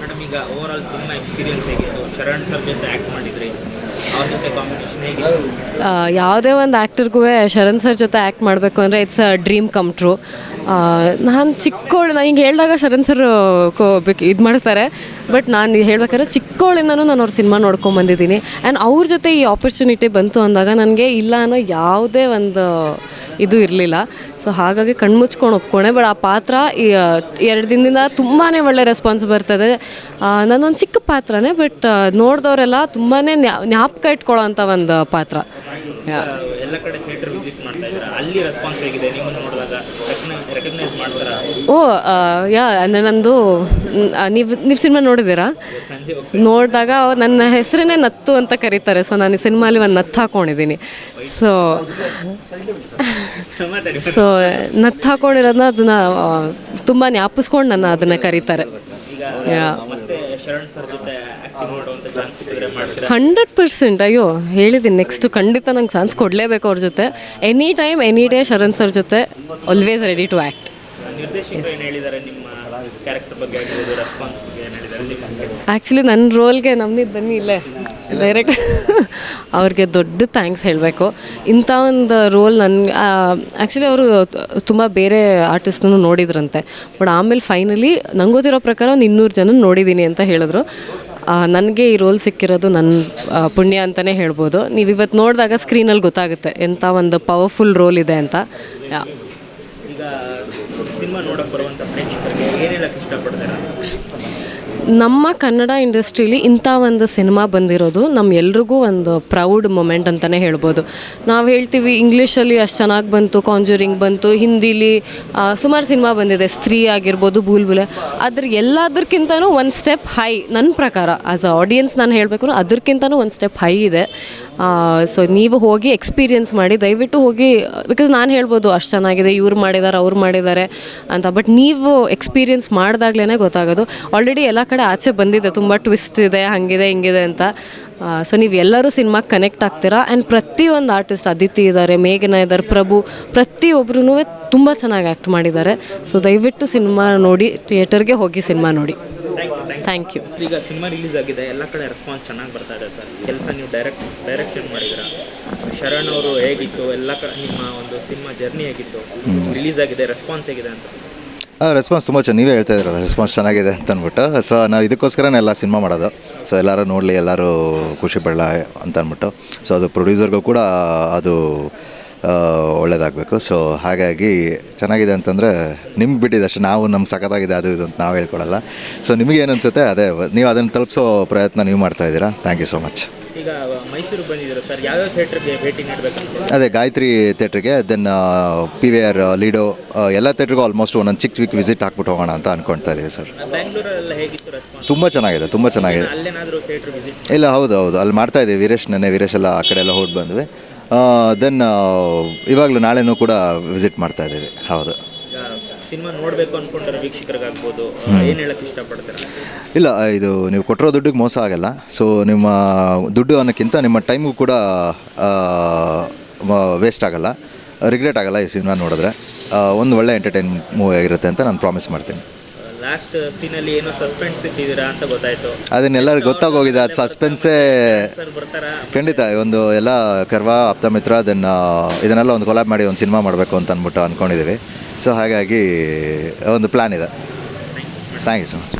Madam ಈಗ overall cinema experience Sharan sir ಜೊತೆ act ಮಾಡಿದ್ರಿ ಯಾವುದೇ ಒಂದು ಆ್ಯಕ್ಟರ್ಗೂ ಶರಣ್ ಸರ್ ಜೊತೆ ಆ್ಯಕ್ಟ್ ಮಾಡಬೇಕು ಅಂದರೆ it's a dream come true ನಾನು ಚಿಕ್ಕವಳು ನಾನು ಹಿಂಗೆ ಹೇಳಿದಾಗ ಶರಣ್ ಸರ್ ಇದು ಮಾಡ್ತಾರೆ. ಬಟ್ ನಾನು ಹೇಳ್ಬೇಕಾದ್ರೆ ಚಿಕ್ಕವಳಿಂದನೂ ನಾನು ಅವ್ರ ಸಿನಿಮಾ ನೋಡ್ಕೊಂಬಂದಿದ್ದೀನಿ ಆ್ಯಂಡ್ ಅವ್ರ ಜೊತೆ ಈ ಆಪರ್ಚುನಿಟಿ ಬಂತು ಅಂದಾಗ ನನಗೆ ಇಲ್ಲ ಅನ್ನೋ ಯಾವುದೇ ಒಂದು ಇದು ಇರಲಿಲ್ಲ. ಸೊ ಹಾಗಾಗಿ ಕಣ್ಮುಚ್ಕೊಂಡು ಒಪ್ಕೊಂಡೆ ಬಟ್ ಆ ಪಾತ್ರ ಎರಡು ದಿನದಿಂದ ತುಂಬಾ ಒಳ್ಳೆ ರೆಸ್ಪಾನ್ಸ್ ಬರ್ತದೆ. ನಾನೊಂದು ಚಿಕ್ಕ ಪಾತ್ರನೇ, ಬಟ್ ನೋಡಿದವರೆಲ್ಲ ತುಂಬಾ ಜ್ಞಾಪಕ ಇಟ್ಕೊಳ್ಳೋ ಅಂಥ ಒಂದು ಪಾತ್ರ. ಮಾಡ್ತಾ ಇದ್ದೀರಾ? ಅಲ್ಲಿ ರೆಸ್ಪಾನ್ಸ್ ಹೇಗಿದೆ? ನಿಮ್ಮನ್ನು ನೋಡಿದಾಗ ರೆಕಗ್ನೈಸ್ ಮಾಡ್ತಾರಾ? ಓ ಯಾ ಅಂದರೆ ನಂದು ನೀವು ನೀವು ಸಿನಿಮಾ ನೋಡಿದ್ದೀರಾ? ನೋಡಿದಾಗ ನನ್ನ ಹೆಸರನ್ನೇ ನತ್ತು ಅಂತ ಕರೀತಾರೆ. ಸೊ ನಾನು ಈ ಸಿನಿಮಾಲಿ ಒಂದು ನತ್ತು ಹಾಕೊಂಡಿದ್ದೀನಿ. ಸೊ ಸೊ ನತ್ತು ಹಾಕೊಂಡಿರೋದನ್ನ ಅದನ್ನ ತುಂಬ ಜ್ಞಾಪಿಸ್ಕೊಂಡು ನನ್ನ ಅದನ್ನು ಕರೀತಾರೆ. ಯಾ. ಶರಣ್ ಸರ್ ಜೊತೆ ಆ್ಯಕ್ಟಿಂಗ್ ಮಾಡುವಂಥ ಚಾನ್ಸ್ ಸಿಕ್ಕಿದ್ರೆ ಮಾಡ್ತೀರಾ? Hundred percent. ಅಯ್ಯೋ ಹೇಳಿದ್ದೀನಿ. ನೆಕ್ಸ್ಟ್ ಖಂಡಿತ ನಂಗೆ ಚಾನ್ಸ್ ಕೊಡಲೇಬೇಕು ಅವ್ರ ಜೊತೆ. Any time any day Sharan sir ಜೊತೆ ಆಲ್ವೇಸ್ ರೆಡಿ ಟು ಆ್ಯಕ್ಟ್ ನಿರ್ದೇಶಕರು ಏನು ಹೇಳಿದ್ದಾರೆ ನಿಮ್ಮ ಕ್ಯಾರೆಕ್ಟರ್ ಬಗ್ಗೆ ಹೇಳ್ಬೋದು ರೆಸ್ಪಾನ್ಸ್ ಬಗ್ಗೆ ಏನು ಹೇಳಿದ್ದಾರೆ ನಿಮ್ಮ ಆ್ಯಕ್ಚುಲಿ ನನ್ನ ರೋಲ್ಗೆ ನಮ್ಮಿದ್ದು ಬನ್ನಿ ಇಲ್ಲೇ. ಡೈರೆಕ್ಟ್ ಅವ್ರಿಗೆ ದೊಡ್ಡ ಥ್ಯಾಂಕ್ಸ್ ಹೇಳಬೇಕು. ಇಂಥ ಒಂದು ರೋಲ್ ನನಗೆ ಆ್ಯಕ್ಚುಲಿ ಅವರು ತುಂಬ ಬೇರೆ ಆರ್ಟಿಸ್ಟನ್ನು ನೋಡಿದ್ರಂತೆ. ಬಟ್ ಆಮೇಲೆ ಫೈನಲಿ ನಂಗೆ ಗೊತ್ತಿರೋ ಪ್ರಕಾರ ಒಂದು ಇನ್ನೂರು ಜನ ನೋಡಿದ್ದೀನಿ ಅಂತ ಹೇಳಿದ್ರು. ನನಗೆ ಈ ರೋಲ್ ಸಿಕ್ಕಿರೋದು ನನ್ನ ಪುಣ್ಯ ಅಂತಲೇ ಹೇಳ್ಬೋದು. ನೀವು ಇವತ್ತು ನೋಡಿದಾಗ ಸ್ಕ್ರೀನಲ್ಲಿ ಗೊತ್ತಾಗುತ್ತೆ ಎಂಥ ಒಂದು ಪವರ್ಫುಲ್ ರೋಲ್ ಇದೆ ಅಂತ. ಸಿನಿಮಾ ನೋಡಕ್ಕೆ ಬರುವಂಥ ಪ್ರೇಕ್ಷಕರಿಗೆ ಇಷ್ಟಪಡ್ತೀರಾ? ನಮ್ಮ ಕನ್ನಡ ಇಂಡಸ್ಟ್ರೀಲಿ ಇಂಥ ಒಂದು ಸಿನಿಮಾ ಬಂದಿರೋದು ನಮ್ಮ ಎಲ್ರಿಗೂ ಒಂದು ಪ್ರೌಡ್ ಮೊಮೆಂಟ್ ಅಂತಲೇ ಹೇಳ್ಬೋದು. ನಾವು ಹೇಳ್ತೀವಿ ಇಂಗ್ಲೀಷಲ್ಲಿ ಅಷ್ಟು ಚೆನ್ನಾಗಿ ಬಂತು, ಕಾಂಜೂರಿಂಗ್ ಬಂತು, ಹಿಂದಿಲಿ ಸುಮಾರು ಸಿನಿಮಾ ಬಂದಿದೆ. ಸ್ತ್ರೀ ಆಗಿರ್ಬೋದು, ಬೂಲ್ಬುಲೆ. ಅದ್ರ ಎಲ್ಲದಕ್ಕಿಂತನೂ ಒಂದು ಸ್ಟೆಪ್ ಹೈ ನನ್ನ ಪ್ರಕಾರ. ಆಸ್ ಅ ಆಡಿಯನ್ಸ್ ನಾನು ಹೇಳಬೇಕು ಅದಕ್ಕಿಂತನೂ ಒಂದು ಸ್ಟೆಪ್ ಹೈ ಇದೆ. ಸೊ ನೀವು ಹೋಗಿ ಎಕ್ಸ್ಪೀರಿಯೆನ್ಸ್ ಮಾಡಿ, ದಯವಿಟ್ಟು ಹೋಗಿ ಬಿಕಾಸ್ ನಾನು ಹೇಳ್ಬೋದು ಅಷ್ಟು ಚೆನ್ನಾಗಿದೆ, ಇವ್ರು ಮಾಡಿದ್ದಾರೆ ಅವ್ರು ಮಾಡಿದ್ದಾರೆ ಅಂತ. ಬಟ್ ನೀವು ಎಕ್ಸ್ಪೀರಿಯನ್ಸ್ ಮಾಡಿದಾಗ್ಲೇ ಗೊತ್ತಾಗೋದು. ಆಲ್ರೆಡಿ ಎಲ್ಲ ಕಡೆ ಆಚೆ ಬಂದಿದೆ, ತುಂಬ ಟ್ವಿಸ್ಟ್ ಇದೆ, ಹಾಗಿದೆ, ಹಿಂಗಿದೆ ಅಂತ. ಸೊ ನೀವು ಎಲ್ಲರೂ ಸಿನಿಮಾಗೆ ಕನೆಕ್ಟ್ ಆಗ್ತೀರಾ? ಆ್ಯಂಡ್ ಪ್ರತಿಯೊಂದು ಆರ್ಟಿಸ್ಟ್ ಅದಿತಿ ಇದ್ದಾರೆ ಮೇಘನ ಇದ್ದಾರೆ ಪ್ರಭು ಪ್ರತಿಯೊಬ್ಬರೂ ತುಂಬ ಚೆನ್ನಾಗಿ ಆ್ಯಕ್ಟ್ ಮಾಡಿದ್ದಾರೆ. ಸೊ ದಯವಿಟ್ಟು ಸಿನಿಮಾ ನೋಡಿ ಥಿಯೇಟರ್ಗೆ ಹೋಗಿ ಸಿನಿಮಾ ನೋಡಿ. ಥ್ಯಾಂಕ್ ಯು ಈಗ ಸಿನಿಮಾ ರಿಲೀಸ್ ಆಗಿದೆ ಎಲ್ಲ ಕಡೆ ರೆಸ್ಪಾನ್ಸ್ ಚೆನ್ನಾಗಿ ಬರ್ತಾ ಇದೆ ಸರ್. ಕೆಲಸ ನೀವು ಡೈರೆಕ್ಟ್ ಡೈರೆಕ್ಷನ್ ಮಾಡಿದ್ರ ಶರಣ್ ಅವರು ಹೇಗಿತ್ತು ಎಲ್ಲ ಕಡೆ ನಿಮ್ಮ ಒಂದು ಸಿನಿಮಾ ಜರ್ನಿ ಹೇಗಿತ್ತು? ರಿಲೀಸ್ ಆಗಿದೆ ರೆಸ್ಪಾನ್ಸ್ ಹೇಗಿದೆ ಅಂತ. ರೆಸ್ಪಾನ್ಸ್ ತುಂಬ ಚೆನ್ನಾಗಿ ನೀವೇ ಹೇಳ್ತಾ ಇದ್ದೀರಲ್ಲ ರೆಸ್ಪಾನ್ಸ್ ಚೆನ್ನಾಗಿದೆ ಅಂತ ಅಂದ್ಬಿಟ್ಟು. ಸೊ ನಾವು ಇದಕ್ಕೋಸ್ಕರನೇ ಎಲ್ಲ ಸಿನಿಮಾ ಮಾಡೋದು. ಸೊ ಎಲ್ಲರೂ ನೋಡಲಿ ಎಲ್ಲರೂ ಖುಷಿ ಪಡಲ ಅಂತ ಅಂದ್ಬಿಟ್ಟು. ಸೊ ಅದು ಪ್ರೊಡ್ಯೂಸರ್ಗೂ ಕೂಡ ಅದು ಒಳ್ಳೇದಾಗಬೇಕು. ಸೊ ಹಾಗಾಗಿ ಚೆನ್ನಾಗಿದೆ ಅಂತಂದರೆ ನಿಮ್ಗೆ ಬಿಟ್ಟಿದೆ ಅಷ್ಟೇ ನಾವು ನಮ್ಮ ಸಖತ್ತಾಗಿದೆ ಅದು ಇದು ಅಂತ ನಾವು ಹೇಳ್ಕೊಳಲ್ಲ. ಸೊ ನಿಮಗೆ ಏನು ಅನಿಸುತ್ತೆ? ಅದೇ ನೀವು ಅದನ್ನು ತಲುಪಿಸೋ ಪ್ರಯತ್ನ ನೀವು ಮಾಡ್ತಾ ಇದ್ದೀರಾ? ಥ್ಯಾಂಕ್ ಯು ಸೊ ಮಚ್ ಅದೇ ಗಾಯತ್ರಿ ಥಿಯೇಟ್ರಿಗೆ then P V R Lido ಎಲ್ಲ ಥಿಯೇಟ್ರಿಗೂ ಆಲ್ಮೋಸ್ಟ್ ಒಂದೊಂದು ಚಿಕ್ಕ ಚಿಕ್ಕ ವಿಸಿಟ್ ಹಾಕ್ಬಿಟ್ಟು ಹೋಗೋಣ ಅಂತ ಅಂದ್ಕೊಳ್ತಾ ಇದ್ದೀವಿ ಸರ್. ತುಂಬ ಚೆನ್ನಾಗಿದೆ ತುಂಬ ಚೆನ್ನಾಗಿದೆ. ಇಲ್ಲ ಹೌದು ಹೌದು. ಅಲ್ಲಿ ಮಾಡ್ತಾ ಇದ್ದೀವಿ ವೀರೇಶ್ ನೆನ್ನೆ ವೀರೇಶ್ ಎಲ್ಲ ಆ ಕಡೆ ಎಲ್ಲ ಹೋಗಿ ಬಂದ್ವಿ. ದೆನ್ ಇವಾಗಲೂ ನಾಳೆನೂ ಕೂಡ ವಿಸಿಟ್ ಮಾಡ್ತಾ ಇದ್ದೀವಿ. ಹೌದು. ಸಿನಿಮಾ ನೋಡಬೇಕು ಅಂದ್ಕೊಂಡ್ರೆ ವೀಕ್ಷಕರಿಗಾಗ್ಬೋದು. ಏನು ಹೇಳಕ್ಕೆ ಇಷ್ಟಪಡ್ತೀರಾ? ಇಲ್ಲ ಇದು ನೀವು ಕೊಟ್ಟಿರೋ ದುಡ್ಡಿಗೆ ಮೋಸ ಆಗಲ್ಲ. ಸೊ ನಿಮ್ಮ ದುಡ್ಡು ಅನ್ನೋಕ್ಕಿಂತ ನಿಮ್ಮ ಟೈಮು ಕೂಡ ವೇಸ್ಟ್ ಆಗಲ್ಲ. ರಿಗ್ರೆಟ್ ಆಗಲ್ಲ ಈ ಸಿನಿಮಾ ನೋಡಿದ್ರೆ. ಒಂದು ಒಳ್ಳೆ ಎಂಟರ್ಟೈನ್ಮೆಂಟ್ ಮೂವಿ ಆಗಿರುತ್ತೆ ಅಂತ ನಾನು ಪ್ರಾಮಿಸ್ ಮಾಡ್ತೀನಿ. ಲಾಸ್ಟ್ ಸೀನಲ್ಲಿ ಏನೋ ಸಸ್ಪೆನ್ಸ್ ಇಟ್ಟಿದ್ದೀರಾ ಅಂತ ಗೊತ್ತಾಯ್ತು. ಅದನ್ನೆಲ್ಲರಿಗೂ ಗೊತ್ತಾಗೋಗಿದೆ ಅದು ಸಸ್ಪೆನ್ಸೇ ಸರ್ ಬರ್ತಾರಾ? ಖಂಡಿತ ಒಂದು ಎಲ್ಲ ಕರ್ವ ಆಪ್ತಮಿತ್ರ ಅದನ್ನು ಇದನ್ನೆಲ್ಲ ಒಂದು ಕೊಲಾಬ್ ಮಾಡಿ ಒಂದು ಸಿನಿಮಾ ಮಾಡಬೇಕು ಅಂತ ಅಂದ್ಬಿಟ್ಟು ಅಂದ್ಕೊಂಡಿದ್ದೀವಿ ಸೊ ಹಾಗಾಗಿ ಒಂದು ಪ್ಲ್ಯಾನ್ ಇದೆ. Thank you so much